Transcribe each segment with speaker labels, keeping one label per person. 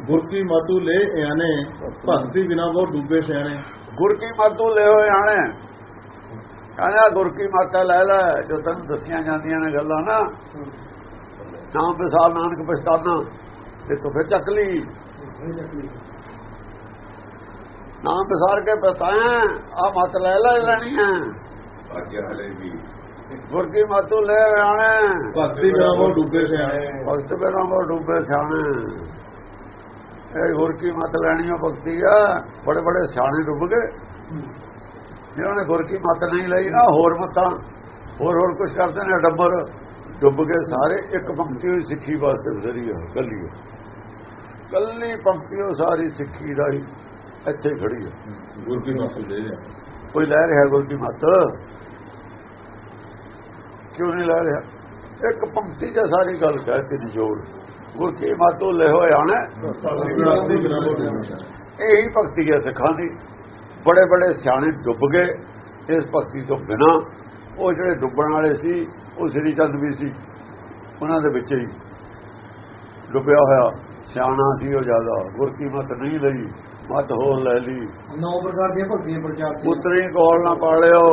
Speaker 1: ਗੁਰ ਕੀ ਮਾਤੂ ਲੈ ਆਨੇ ਭਗਤੀ ਬਿਨਾ ਉਹ ਡੂਬੇ ਸਿਆਣੇ।
Speaker 2: ਗੁਰ ਕੀ ਮਤੋਂ ਲੈ ਹੋਏ ਆਣੇ। ਕਹਿੰਦਾ ਗੁਰ ਕੀ ਮਾਤਾ ਲੈ ਲੈ ਜੋ ਤੈਨੂੰ ਦੱਸੀਆਂ ਜਾਂਦੀਆਂ ਨੇ ਗੱਲਾਂ ਨਾ। ਨਾਮ ਵਿਸਾਲ ਨਾਨਕ ਪਛਤਾਨਾ। ਤੇ ਤੂੰ ਫਿਰ ਚੱਕ ਲਈ। ਨਾਮ ਵਿਸਾਰ ਕੇ ਪਛਤਾਇਆ ਆ ਮਤ ਲੈ ਲੈ ਲੈਣੀ ਹੈ
Speaker 3: ਆਗਿਆ ਹਲੇ ਵੀ।
Speaker 2: ਗੁਰ ਕੀ ਮਤੋਂ ਲੈ ਆਣੇ।
Speaker 1: ਭਗਤੀ ਬਿਨਾ ਉਹ ਡੂਬੇ ਸਿਆਣੇ।
Speaker 2: ਭਗਤ ਬਿਨਾਂ ਕੋ ਡੂਬੇ ਸਿਆਣੇ। ਇਹ ਗੁਰ ਕੀ ਮਤ ਲੈਣੀ ਉਹ ਭਗਤੀ ਆ? ਬੜੇ ਬੜੇ ਸਿਆਣੇ ਡੁੱਬ ਗਏ। ਜਿਨ੍ਹਾਂ ਨੇ ਗੁਰ ਕੀ ਮਤ ਨਹੀਂ ਲਈ ਨਾ ਹੋਰ ਮਤਾਂ ਹੋਰ ਹੋਰ ਕੁਝ ਕਰਦੇ ਨੇ ਡੱਬਰ ਡੁੱਬ ਗਏ ਸਾਰੇ। ਇੱਕ ਪੰਕਤੀ ਹੋਈ ਸਿੱਖੀ ਵਾਸਤੇ ਜ਼ਰੀ ਆ ਕੱਲੀ। ਕੱਲੀ ਪੰਕਤੀ ਉਹ ਸਾਰੀ ਸਿੱਖੀ ਦਾ ਹੀ ਇੱਥੇ ਖੜੀ ਹੈ
Speaker 1: ਗੁਰ ਕੀ ਮਾਤੂ ਲੈ
Speaker 2: ਕੋਈ ਲੈ ਰਿਹਾ ਗੁਰ ਕੀ ਮਤ? ਕਿਉਂ ਨਹੀਂ ਲੈ ਰਿਹਾ? ਇੱਕ ਪੰਕਤੀ 'ਚ ਸਾਰੀ ਗੱਲ ਕਹਿ ਕੇ ਨਿਚੋੜ। ਗੁਰ ਕੀ ਮਤੋਂ ਲੈ ਹੋਏ ਆਣਾ ਇਹੀ ਭਗਤੀ ਹੈ ਸਿੱਖਾਂ ਦੀ। ਬੜੇ ਬੜੇ ਸਿਆਣੇ ਡੁੱਬ ਗਏ ਇਸ ਭਗਤੀ ਤੋਂ ਬਿਨਾ। ਉਹ ਜਿਹੜੇ ਡੁੱਬਣ ਵਾਲੇ ਸੀ ਉਹ ਸ੍ਰੀ ਚੰਦ ਵੀ ਸੀ। ਉਹਨਾਂ ਦੇ ਵਿੱਚ ਹੀ ਡੁੱਬਿਆ ਹੋਇਆ ਸਿਆਣਾ ਸੀ ਉਹ ਜ਼ਿਆਦਾ। ਗੁਰਕੀ ਮਤ ਨਹੀਂ ਲਈ ਮਤ ਹੋਰ ਲੈ ਲਈ।
Speaker 1: ਨੌ ਪ੍ਰਕਾਰ ਦੀਆਂ ਭਗਤੀਆਂ ਪ੍ਰਚਾਰ
Speaker 2: ਪੁੱਤਰੀ ਕੋਲ ਨਾ ਪਾਲਿਓ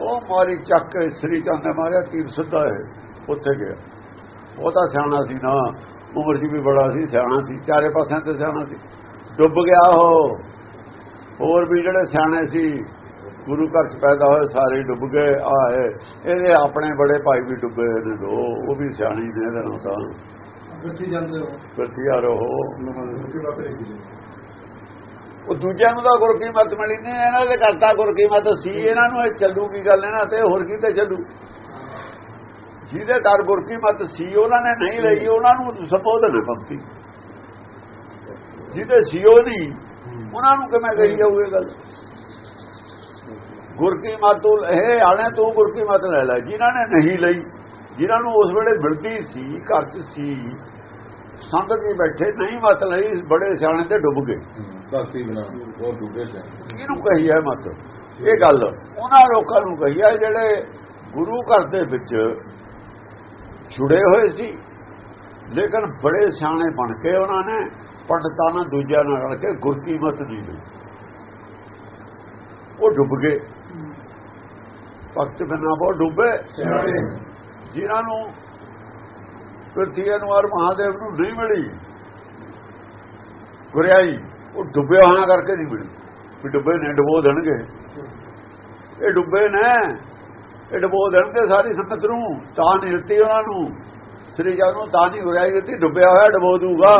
Speaker 2: ਉਹ ਮਾਰੀ ਚੱਕ ਸ੍ਰੀ ਚੰਦ ਨੇ ਮਾਰਿਆ ਤੀਰ ਸਿੱਧਾ ਹੈ ਉੱਥੇ ਗਿਆ। ਉਹ ਤਾਂ ਸਿਆਣਾ ਸੀ ਨਾ। ਉਮਰ ਜੀ ਵੀ ਬੜਾ ਸੀ ਸਿਆਣਾ ਸੀ। ਚਾਰੇ ਪਾਸਿਆਂ ਤੇ ਸਿਆਣਾ ਸੀ। ਡੁੱਬ ਗਿਆ ਉਹ। ਹੋਰ ਵੀ ਜਿਹੜੇ ਸਿਆਣੇ ਸੀ ਗੁਰੂ ਘਰ ਚ ਪੈਦਾ ਹੋਏ ਸਾਰੇ ਡੁੱਬ ਗਏ। ਆ ਹੈ ਇਹਦੇ ਆਪਣੇ ਬੜੇ ਭਾਈ ਵੀ ਡੁੱਬੇ ਨੇ ਦੋ। ਉਹ ਵੀ ਸਿਆਣੀ ਨੇ ਨਾਲ ਤਾਂ।
Speaker 1: ਕਿੱਥੇ ਜਾਂਦੇ ਹੋ।
Speaker 2: ਪ੍ਰਤੀਆ ਰਹੋ।
Speaker 1: ਗੁਰ ਕੀ ਮਾਤੂ ਨਹੀਂ
Speaker 2: ਉਹ ਦੂਜਿਆਂ ਨੂੰ ਤਾਂ ਗੁਰ ਕੀ ਮਤ ਮਿਲੀ ਨਹੀਂ ਇਹਨਾਂ ਦੇ ਕਰਤਾ ਗੁਰ ਕੀ ਮਤ ਸੀ। ਇਹਨਾਂ ਨੂੰ ਇਹ ਚੱਲੂਗੀ ਗੱਲ ਇਹਨਾਂ ਤੇ। ਹੋਰ ਕੀ ਤੇ ਚੱਲੂ? ਜਿਹਦੇ ਘਰ ਗੁਰ ਕੀ ਮਤ ਸੀ ਉਹਨਾਂ ਨੇ ਨਹੀਂ ਲਈ ਉਹਨਾਂ ਨੂੰ ਸੰਬੋਧਨ ਭਗਤੀ ਜਿਹਦੇ ਸੀ ਉਹ ਨਹੀਂ ਉਹਨਾਂ ਨੂੰ ਕਿਵੇਂ ਕਹੀ ਜਾਊ ਇਹ ਗੱਲ? ਗੁਰ ਕੀ ਮਤ ਇਹ ਆਣੇ ਤੂੰ ਗੁਰ ਕੀ ਮਤ ਲੈ ਲੈ ਜਿਨ੍ਹਾਂ ਨੇ ਨਹੀਂ ਲਈ ਜਿਨ੍ਹਾਂ ਨੂੰ ਉਸ ਵੇਲੇ ਮਿਲਦੀ ਸੀ ਘਰ 'ਚ ਸੀ ਸੰਗਤ ਜੀ ਬੈਠੇ ਨਹੀਂ ਮਤ ਲਈ ਬੜੇ ਸਿਆਣੇ ਤੇ ਡੁੱਬ ਗਏ।
Speaker 1: ਭਗਤੀ ਬਿਨਾ ਉਹ ਡੂਬੇ ਸਿਆਣੇ
Speaker 2: ਇਹਨੂੰ ਕਹੀ ਹੈ ਮਤ? ਇਹ ਗੱਲ। ਉਹਨਾਂ ਲੋਕਾਂ ਨੂੰ ਕਹੀ ਹੈ ਜਿਹੜੇ ਗੁਰੂ ਘਰ ਦੇ ਵਿੱਚ ਜੁੜੇ ਹੋਏ ਸੀ। ਲੇਕਿਨ ਬੜੇ ਸਿਆਣੇ ਬਣ ਕੇ ਉਹਨਾਂ ਨੇ ਪੰਡਤਾਂ ਨਾਲ ਦੂਜਿਆਂ ਨਾਲ ਰਲ ਕੇ ਗੁਰਕੀ ਮਤ ਦੀ ਲਈ। ਉਹ ਡੁੱਬ ਗਏ। ਭਗਤ ਬਿਨਾ ਉਹ ਡੁੱਬੇ।
Speaker 1: ਸਿਆਣੇ।
Speaker 2: ਜਿਨ੍ਹਾਂ ਨੂੰ ਪ੍ਰਿਥਵੀ ਨੂੰ ਔਰ ਮਹਾਦੇਵ ਨੂੰ ਨਹੀਂ ਮਿਲੀ ਗੁਰਿਆਈ ਉਹ ਡੁੱਬਿਆ ਹੋਣਾ ਕਰਕੇ ਨਹੀਂ ਮਿਲੀ। ਵੀ ਡੁੱਬੇ ਨੇ ਡੁਬੋ ਦੇਣਗੇ। ਇਹ ਡੁੱਬੇ ਨੇ। ਇਹ ਡਬੋ ਦੇਣਗੇ ਸਾਰੀ ਸੰਗਤ ਨੂੰ, ਤਾਂ ਨਹੀਂ ਦਿੱਤੀ ਉਹਨਾਂ ਨੂੰ। ਸ੍ਰੀ ਜਨ ਨੂੰ ਤਾਂ ਨਹੀਂ ਗੁਰਿਆਈ ਦਿੱਤੀ, ਡੁੱਬਿਆ ਹੋਇਆ ਡਬੋ ਦੂਗਾ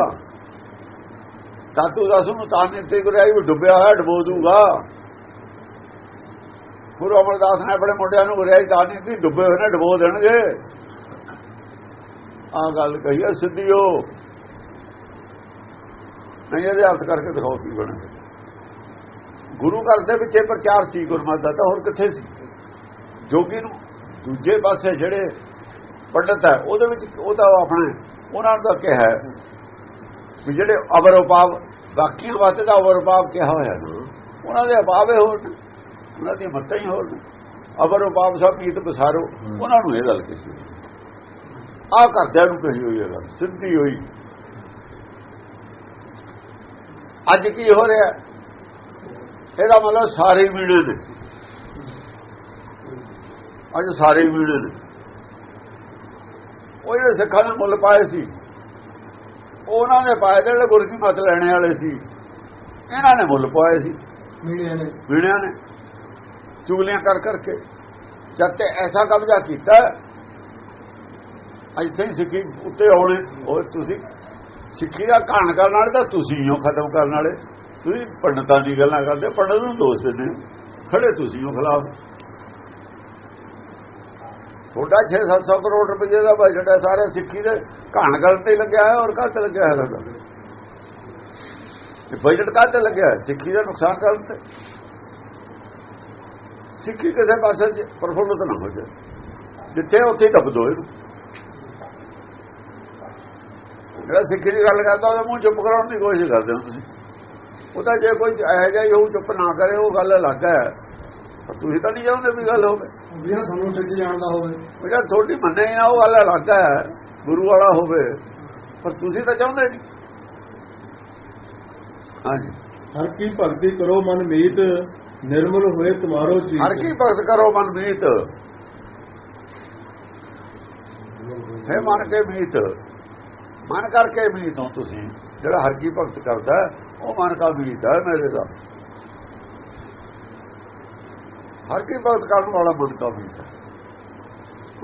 Speaker 2: ਤਾਤੂ ਦਸ ਨੂੰ ਤਾਂ ਨਹੀਂ ਦਿੱਤੀ ਗੁਰਿਆਈ ਡੁੱਬਿਆ ਹੋਇਆ ਡਬੋ ਦੂਗਾ ਗੁਰੂ ਅਮਰਦਾਸ ਨੇ ਆਪਣੇ ਮੁੰਡਿਆਂ ਨੂੰ ਗੁਰਿਆਈ ਤਾਂ ਨਹੀਂ ਦਿੱਤੀ, ਡੁੱਬੇ ਹੋਏ ਨੇ, ਡਬੋ ਦੇਣਗੇ। ਆ ਗੱਲ ਕਹੀ ਹੈ ਸਿੱਧੀਓ। ਨਹੀਂ, ਇਹਦੇ ਹੱਥ ਕਰਕੇ ਦਿਖਾਓ ਕੀ ਬਣੇਗਾ ਗੁਰੂ ਘਰ ਦੇ ਵਿੱਚ ਇਹ ਪ੍ਰਚਾਰ ਸੀ ਗੁਰਮਤਿ ਦਾ, ਤਾਂ ਹੋਰ ਕਿੱਥੇ ਸੀ? ਜੋਗੀ ਨੂੰ ਦੂਜੇ ਪਾਸੇ ਜਿਹੜੇ ਪੰਡਤ ਹੈ ਉਹਦੇ ਵਿੱਚ ਉਹਦਾ ਆਪਣੇ ਉਹਨਾਂ ਦਾ ਕਿਹਾ ਹੈ ਵੀ ਜਿਹੜੇ ਅਵਰ ਉਪਾਵ ਬਾਕੀਆਂ ਵਾਸਤੇ ਦਾ ਅਵਰ ਉਪਾਵ ਕਿਹਾ ਹੋਇਆ ਨਾ। ਉਹਨਾਂ ਦੇ ਉਪਾਵੇ ਹੋਰ ਉਹਨਾਂ ਦੀਆਂ ਮੱਤਾਂ ਹੀ ਹੋਰ ਨੇ। ਅਵਰ ਉਪਾਵ ਸਭ ਮੀਤ ਬਸਾਰੋ ਉਹਨਾਂ ਨੂੰ ਇਹ ਗੱਲ ਕਹੀ ਆ ਕਰਦਿਆਂ ਨੂੰ ਕਹੀ ਹੋਈ ਹੈ ਗੱਲ ਸਿੱਧੀ ਹੋਈ। ਅੱਜ ਕੀ ਹੋ ਰਿਹਾ? ਇਹਦਾ ਮਤਲਬ ਸਾਰੇ ਵੀੜੇ ਨੇ। ਅੱਜ ਸਾਰੇ ਵੀੜੇ ਨੇ। ਉਹ ਜਿਹੜੇ ਸਿੱਖਾਂ ਨੇ ਮੁੱਲ ਪਾਏ ਸੀ ਉਹਨਾਂ ਨੇ ਪਾਏ ਜਿਹੜੇ ਗੁਰੂ ਦੀ ਮਤ ਲੈਣੇ ਵਾਲੇ ਸੀ ਇਹਨਾਂ ਨੇ ਮੁੱਲ ਪਾਏ ਸੀ।
Speaker 1: ਨੇ।
Speaker 2: ਵੀੜਿਆਂ ਨੇ। ਚੁਗਲੀਆਂ ਕਰ ਕਰਕੇ। ਜਦ ਤੇ ਐਸਾ ਕਬਜ਼ਾ ਕੀਤਾ ਅੱਜ ਤੇ ਸਿੱਖੀ ਉੱਤੇ ਆਉਣੇ ਉਹ ਤੁਸੀਂ ਸਿੱਖੀ ਦਾ ਘਾਣ ਕਰਨ ਵਾਲੇ ਤਾਂ ਤੁਸੀਂ ਹੋ ਖਤਮ ਕਰਨ ਵਾਲੇ। ਤੁਸੀਂ ਪੰਡਤਾਂ ਦੀ ਗੱਲਾਂ ਕਰਦੇ ਪੰਡਤ ਨੂੰ ਦੋਸ਼ ਦਿੰਦੇ ਹੋ। ਖੜੇ ਤੁਸੀਂ ਹੋ ਖਿਲਾਫ। ਤੁਹਾਡਾ 6-700 ਕਰੋੜ ਰੁਪਏ ਦਾ ਬਜਟ ਹੈ, ਸਾਰੇ ਸਿੱਖੀ ਦੇ ਘਾਣ ਕਰਨ ਤੇ ਲੱਗਿਆ ਹੈ ਔਰ ਕਾਹਤੇ ਲੱਗਿਆ ਹੈ ਤੁਹਾਡਾ। ਇਹ ਬਜਟ ਕਾਹਤੇ ਲੱਗਿਆ ਹੈ ਸਿੱਖੀ ਦਾ ਨੁਕਸਾਨ ਕਰਨ ਤੇ ਸਿੱਖੀ ਕਿਸੇ ਪਾਸੇ ਚ ਨਾ ਹੋ ਜਾਏ, ਜਿੱਥੇ ਉੱਥੇ ਦੱਬ ਦੋ ਇਹਨੂੰ। ਜਿਹੜਾ ਸਿੱਖੀ ਦੀ ਗੱਲ ਕਰਦਾ, ਉਹਦਾ ਮੂੰਹ ਚੁੱਪ ਕਰਾਉਣ ਦੀ ਕੋਸ਼ਿਸ਼ ਕਰਦੇ ਹੋ ਤੁਸੀਂ। ਉਹਦਾ ਜੇ ਕੋਈ ਇਹੋ ਜਿਹਾ ਹੀ ਉਹ ਚੁੱਪ ਨਾ ਕਰੇ, ਉਹ ਗੱਲ ਅਲੱਗ ਹੈ। ਤੁਸੀਂ ਤਾਂ ਨਹੀਂ ਚਾਹੁੰਦੇ ਵੀ ਗੱਲ ਹੋਵੇ।
Speaker 1: ਜਿਹੜਾ ਤੁਹਾਨੂੰ ਸਿੱਖ ਜਾਣਦਾ ਹੋਵੇ।
Speaker 2: ਜਿਹੜਾ ਤੁਹਾਡੀ ਮੰਨੇ ਨਾ ਉਹ ਗੱਲ ਅਲੱਗ ਹੈ ਗੁਰੂ ਵਾਲਾ ਹੋਵੇ। ਪਰ ਤੁਸੀਂ ਤਾਂ ਚਾਹੁੰਦੇ ਨਹੀਂ। ਹਾਂਜੀ।
Speaker 1: ਹਰ ਕੀ ਭਗਤੀ ਕਰੋ ਮਨ ਮੀਤ ਨਿਰਮਲ ਹੋਏ ਤੁਮਾਰੋ ਚੀਤ।
Speaker 2: ਹਰ ਕੀ ਭਗਤ ਕਰੋ ਮਨ ਮੀਤ। ਹੈ ਮਨ ਕੇ ਮੀਤ। ਮਨ ਕਰਕੇ ਮੀਤ ਹੋ ਤੁਸੀਂ। ਜਿਹੜਾ ਹਰ ਕੀ ਭਗਤ ਕਰਦਾ ਉਹ ਮਨ ਕਾ ਮੀਤ ਹੈ ਮੇਰੇ ਦਾ। ਹਰ ਕੀ ਭਗਤ ਕਰਨ ਵਾਲਾ ਮਨ ਕਾ ਹੈ।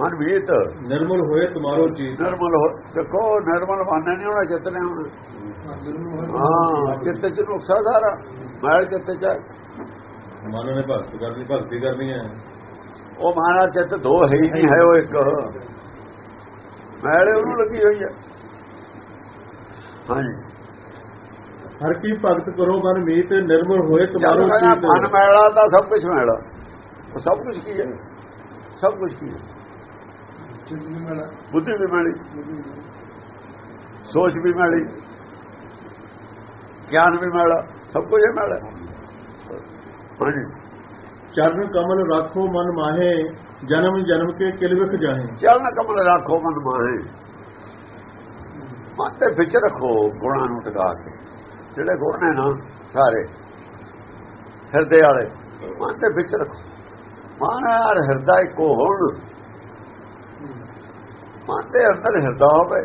Speaker 2: ਮਨ ਮੀਤ
Speaker 1: ਨਿਰਮਲ ਹੋਏ ਤੁਮਾਰੋ ਚੀਤ
Speaker 2: ਨਿਰਮਲ ਹੋ ਦੇਖੋ ਨਿਰਮਲ ਮਨ ਨਹੀਂ ਹੋਣਾ ਚਿੱਤ ਨੇ ਹੋਣਾ। ਹਾਂ ਚਿੱਤ ਚ ਨੁਕਸਾ ਸਾਰਾ। ਮੈਲ ਚਿੱਤ ਚ।
Speaker 1: ਮਨ ਨੇ ਭਗਤ ਕਰਨੀ ਭਗਤੀ ਕਰਨੀ ਹੈ।
Speaker 2: ਉਹ ਮਾਨਾ ਚਿੱਤ ਦੋ ਹੈ ਹੀ ਨਹੀਂ ਹੈ ਉਹ ਇੱਕ। ਮੈਲੇ ਉਹਨੂੰ ਲੱਗੀ ਹੋਈ ਹੈ। ਹਾਂਜੀ।
Speaker 1: ਹਰ ਕੀ ਭਗਤ ਕਰੋ ਮਨ ਮੀਤ ਨਿਰਮਲ ਹੋਏ ਤੁਮਾਰੋ ਚੀਤ
Speaker 2: ਮਨ ਮੈਲਾ ਤਾਂ ਸਭ ਕੁਝ ਮੈਲਾ। ਉਹ ਸਭ ਕੁਝ ਕੀ ਹੈ? ਸਭ ਕੁਝ ਕੀ ਹੈ? ਬੁੱਧੀ ਵੀ ਮੈਲੀ। ਸੋਚ ਵੀ ਮੈਲੀ। ਗਿਆਨ ਵੀ ਮੈਲਾ ਸਭ ਕੁਝ ਹੈ ਮੈਲਾ ਹਾਂਜੀ
Speaker 1: ਚਰਨ ਕਮਲ ਰੱਖੋ ਮਨ ਮਾਹੇ ਜਨਮ ਜਨਮ ਕੇ ਕਿਲ ਵਿਖ ਜਾਹੇ।
Speaker 2: ਚਰਨ ਕਮਲ ਰੱਖੋ ਮਨ ਮਾਹੇ। ਮਨ ਤੇ ਵਿੱਚ ਰੱਖੋ ਗੁਣਾਂ ਨੂੰ ਟਿਕਾ ਕੇ। ਜਿਹੜੇ ਗੁਣ ਨੇ ਨਾ ਸਾਰੇ ਹਿਰਦੇ ਵਾਲੇ ਮਨ ਤੇ ਵਿੱਚ ਰੱਖੋ। ਮਨ ਯਾਰ ਹਿਰਦਾ ਇੱਕੋ ਹੋਣ। ਮਨ ਦੇ ਅੰਦਰ ਹਿਰਦਾ ਹੋਵੇ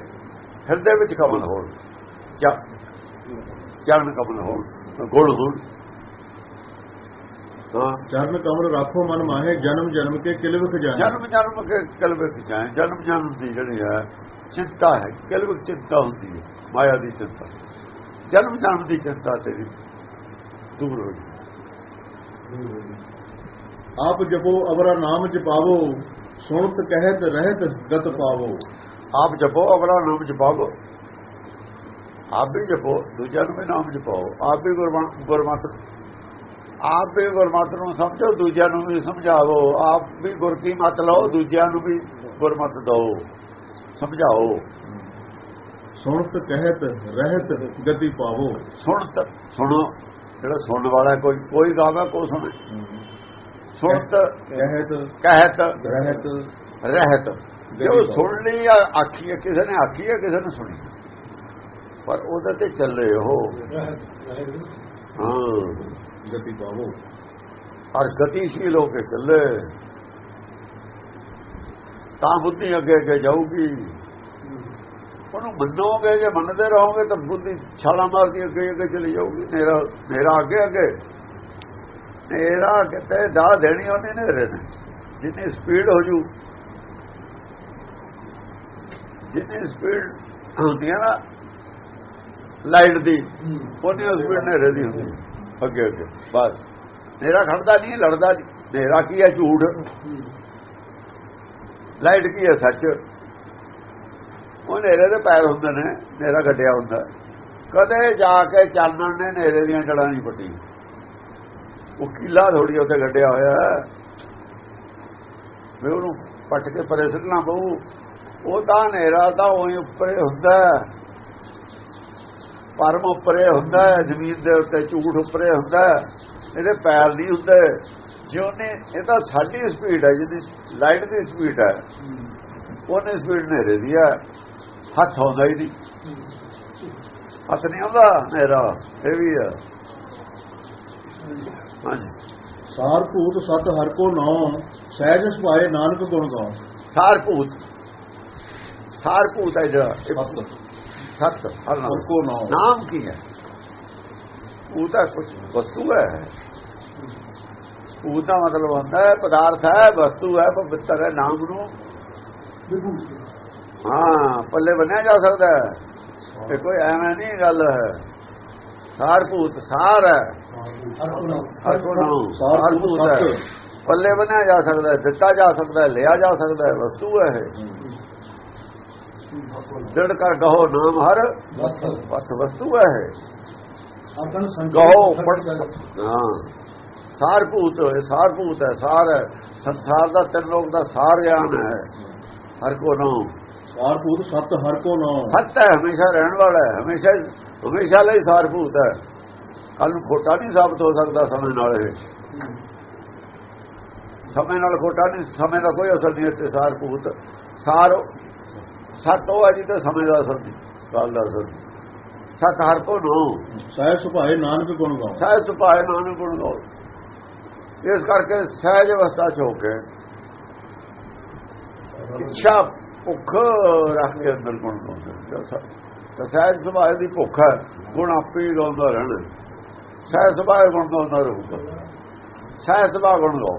Speaker 2: ਹਿਰਦੇ ਵਿੱਚ ਕਮਲ ਹੋਣ। ਚਰਨ ਕਮਲ ਹੋਣ ਗੁਣ ਹੋਣ।
Speaker 1: ਚਰਨ ਕਮਲ ਰੱਖੋ ਮਨ ਮਾਹੇ ਜਨਮ ਜਨਮ ਕੇ ਕਿਲ ਵਿਖ ਜਾਹੇ
Speaker 2: ਜਨਮ ਜਨਮ ਕੇ ਕਲਬੇ ਆਏ ਜਨਮ ਜਨਮ ਦੀ ਜਿਹੜੀ ਹੈ ਚਿੰਤਾ ਹੈ ਕਲਬ ਚਿੰਤਾ ਹੁੰਦੀ ਹੈ ਮਾਇਆ ਦੀ ਚਿੰਤਾ। ਜਨਮ ਜਨਮ ਦੀ ਚਿੰਤਾ ਤੇਰੀ ਦੂਰ ਹੋ ਗਈ
Speaker 1: ਆਪ ਜਪੋ ਅਵਰਾ ਨਾਮ ਜਪਾਵੋ ਸੁਣਤ ਕਹਿਤ ਰਹਿਤ ਗਤ ਪਾਵੋ।
Speaker 2: ਆਪ ਜਪੋ ਅਗਲਾ ਨਾਮ ਜਪਾਓ ਆਪ ਵੀ ਜਪੋ ਦੂਜਿਆਂ ਨੂੰ ਵੀ ਨਾਮ ਜਪਾਓ ਆਪ ਵੀ ਗੁਰਮਤਿ ਆਪ ਵੀ ਗੁਰਮਤਿ ਨੂੰ ਸਮਝੋ ਦੂਜਿਆਂ ਨੂੰ ਵੀ ਸਮਝਾਵੋ। ਆਪ ਵੀ ਗੁਰ ਕੀ ਮਤ ਲਓ ਦੂਜਿਆਂ ਨੂੰ ਵੀ ਗੁਰਮਤਿ ਦਿਓ। ਸਮਝਾਓ।
Speaker 1: ਸੁਣਤ ਕਹਿਤ ਰਹਿਤ ਗਤੀ ਪਾਵੋ।
Speaker 2: ਸੁਣ ਤ- ਸੁਣੋ। ਜਿਹੜਾ ਸੁਣਨ ਵਾਲਾ ਕੋਈ ਕੋਈ ਗਾਵੇ ਕੋ ਸੁਣੇ। ਸੁਣਤ
Speaker 1: ਕਹਿਤ
Speaker 2: ਕਹਿਤ
Speaker 1: ਰਹਿਤ
Speaker 2: ਰਹਿਤ। ਜੋ ਸੁਣ ਲਈ ਆ ਆਖੀ ਹੈ, ਕਿਸੇ ਨੇ ਆਖੀ ਹੈ ਕਿਸੇ ਨੇ ਸੁਣੀ ਪਰ ਉਹਦੇ ਤੇ ਚੱਲੇ ਉਹ। ਹਾਂ।
Speaker 1: ਗਤੀ ਪਾਵੋ।
Speaker 2: ਔਰ ਗਤੀਸ਼ੀਲ ਹੋ ਕੇ ਚੱਲੇ। ਤਾਂ ਬੁੱਧੀ ਅੱਗੇ ਅੱਗੇ ਜਾਊਗੀ। ਉਹਨੂੰ ਮੰਨੋਗੇ ਜੇ ਮੰਨਦੇ ਰਹੋਗੇ ਤਾਂ ਬੁੱਧੀ ਛਾਲਾ ਮਾਰਦੀ ਅੱਗੇ ਅੱਗੇ ਚਲੀ ਜਾਊਗੀ। ਨੇਰਾ ਨੇਰਾ ਅੱਗੇ ਅੱਗੇ। ਨੇਰਾ ਕਿਤੇ ਦਾ ਦੇਣੀ ਉਹਨੇ ਨੇ ਜਿੰਨੀ ਸਪੀਡ ਹੋ ਜੂ ਜਿੰਨੀ ਸਪੀਡ ਹੁੰਦੀ ਹੈ ਨਾ ਲਾਈਟ ਦੀ ਉਹਨੇ ਸਪੀਡ ਨੇਰੇ ਦੀ ਹੁੰਦੀ। ਅੱਗੇ ਅੱਗੇ ਬਸ। ਨੇਰਾ ਖੜਦਾ ਨਹੀਂ ਲੜਦਾ ਨਹੀਂ। ਨੇਰਾ ਕੀ ਹੈ ਝੂਠ? ਲਾਈਟ ਕੀ ਹੈ ਸੱਚ? ਉਹ ਨੇਰੇ ਦੇ ਪੈਰ ਹੁੰਦੇ ਨੇ ਨੇਰਾ ਗੱਡਿਆ ਹੁੰਦਾ। ਕਦੇ ਜਾ ਕੇ ਚਾਨਣ ਨੇ ਨੇਰੇ ਦੀਆਂ ਜੜਾਂ ਨਹੀਂ ਪੱਟੀ ਉਹ ਕੀਲਾ ਥੋੜੀ ਉੱਥੇ ਗੱਡਿਆ ਹੋਇਆ ਹੈ। ਵੀ ਉਹਨੂੰ ਪੱਟ ਕੇ ਪਰੇ ਸਿੱਟਣਾ ਪਊ। ਉਹ ਤਾਂ ਹਨੇਰਾ ਤਾਂ ਉਹੀ ਉੱਪਰੇ ਹੁੰਦਾ ਪਰਮ ਉੱਪਰੇ ਹੁੰਦਾ ਜ਼ਮੀਨ ਦੇ ਉੱਤੇ ਝੂਠ ਉੱਪਰੇ ਹੁੰਦਾ ਇਹਦੇ ਪੈਰ ਨਹੀਂ ਹੁੰਦੇ। ਜੇ ਉਹਨੇ, ਇਹ ਤਾਂ ਸਾਡੀ ਸਪੀਡ ਹੈ, ਜਿਹਦੀ ਲਾਈਟ ਦੀ ਸਪੀਡ ਹੈ। ਉਹਨੇ ਸਪੀਡ ਨੇਰੇ ਦੀ ਹੈ। ਹੱਥ ਆਉਂਦਾ ਹੀ ਨਹੀਂ। ਹੱਥ ਨਹੀਂ ਆਉਂਦਾ, ਹਨੇਰਾ, ਇਹ ਵੀ ਹੈ।
Speaker 1: ਸਾਰ ਭੂਤ ਸਤ ਹਰ ਕੋ ਨਾਉ ਸਹਿਜ ਸੁਭਾਏ ਨਾਨਕ ਗੁਣ ਗਾਉ
Speaker 2: ਸਾਰ ਭੂਤ। ਸਾਰ ਭੂਤ ਹੈ ਜਿਹੜਾ
Speaker 1: ਸਤ।
Speaker 2: ਸਤ ਹਰ ਨਾਮ।
Speaker 1: ਕੋ ਨਾਉ
Speaker 2: ਨਾਮ ਕੀ ਹੈ? ਉਹ ਤਾਂ ਕੁਝ ਵਸਤੂ ਹੈ। ਉਹ ਦਾ ਮਤਲਬ ਹੁੰਦਾ ਹੈ ਪਦਾਰਥ ਹੈ ਵਸਤੂ ਹੈ ਪਵਿੱਤਰ ਹੈ ਨਾਮ ਨੂੰ। ਹਾਂ ਪੱਲੇ ਬੰਨਿਆ ਜਾ ਸਕਦਾ ਹੈ। ਕੋਈ ਐਵੇਂ ਨਹੀਂ ਗੱਲ ਹੈ। ਸਾਰ ਭੂਤ ਸਾਰ ਹੈ। ਹਰ ਕੋ ਨਾਮ ਭੂਤ ਹੈ ਪੱਲੇ ਬੰਨਿਆ ਜਾ ਸਕਦਾ ਹੈ ਦਿੱਤਾ ਜਾ ਸਕਦਾ ਹੈ ਲਿਆ ਜਾ ਸਕਦਾ ਹੈ ਵਸਤੂ ਹੈ ਇਹ। ਦਿੜ ਕਰ ਗਹੋ ਨਾਮ ਹਰ ਵਸਤ ਵਸਤੂ ਹੈ ਗਹੋ ਹਾਂ। ਸਾਰ ਭੂਤ ਹੈ ਸਾਰ ਭੂਤ ਹੈ ਸਾਰ ਹੈ। ਸੰਸਾਰ ਦਾ ਤਿੰਨ ਲੋਕ ਦਾ ਸਾਰ ਗਿਆਨ ਹੈ। ਹਰ ਕੋ ਨਾਮ।
Speaker 1: ਸਾਰ ਭੂਤ ਸਤ ਹਰ ਕੋ ਨਾਉ
Speaker 2: ਸੱਤ ਹੈ ਹਮੇਸ਼ਾ ਰਹਿਣ ਵਾਲਾ ਹੈ ਹਮੇਸ਼ਾ ਹਮੇਸ਼ਾ ਲਈ ਸਾਰ ਭੂਤ ਹੈ। ਕੱਲ ਨੂੰ ਖੋਟਾ ਨਹੀਂ ਸਾਬਤ ਹੋ ਸਕਦਾ ਸਮੇਂ ਨਾਲ ਇਹ। ਸਮੇਂ ਨਾਲ ਖੋਟਾ ਨਹੀਂ ਸਮੇਂ ਦਾ ਕੋਈ ਅਸਰ ਨਹੀਂ ਇੱਥੇ ਸਾਰ ਭੂਤ। ਸਾਰ ਸੱਤ ਉਹ ਹੈ ਜਿਹਦੇ ਸਮੇਂ ਦਾ ਅਸਰ ਨਹੀਂ ਗੱਲ ਦਾ ਸਤ ਸਤ ਹਰ ਕੋ ਨੋ।
Speaker 1: ਸਹਿ ਸੁਭਾਏ ਨਾਨਕ ਗੁਣ ਗਾਓ।
Speaker 2: ਸਹਿਜ ਸੁਭਾਏ ਨਾਨਕ ਗੁਣ ਗਾਓ। ਇਸ ਕਰਕੇ ਸਹਿਜ ਅਵਸਥਾ ਚ ਹੋ ਕੇ ਇੱਛਾ ਭੁੱਖ ਰੱਖ ਕੇ ਅੰਦਰ ਗੁਣ ਗਾਉਂਦਾ ਤਾਂ ਸਹਿਜ ਸੁਭਾਏ ਦੀ ਭੁੱਖ ਹੈ ਗੁਣ ਆਪੇ ਹੀ ਗਾਉਂਦਾ ਰਹਿਣਾ। ਸਹਿਜ ਸੁਭਾਅ ਗੁਣ ਗਾਉਂਦਾ ਰਹੂਗਾ ਸਹਿਜ ਸੁਭਾਅ ਗੁਣ ਗਾਓ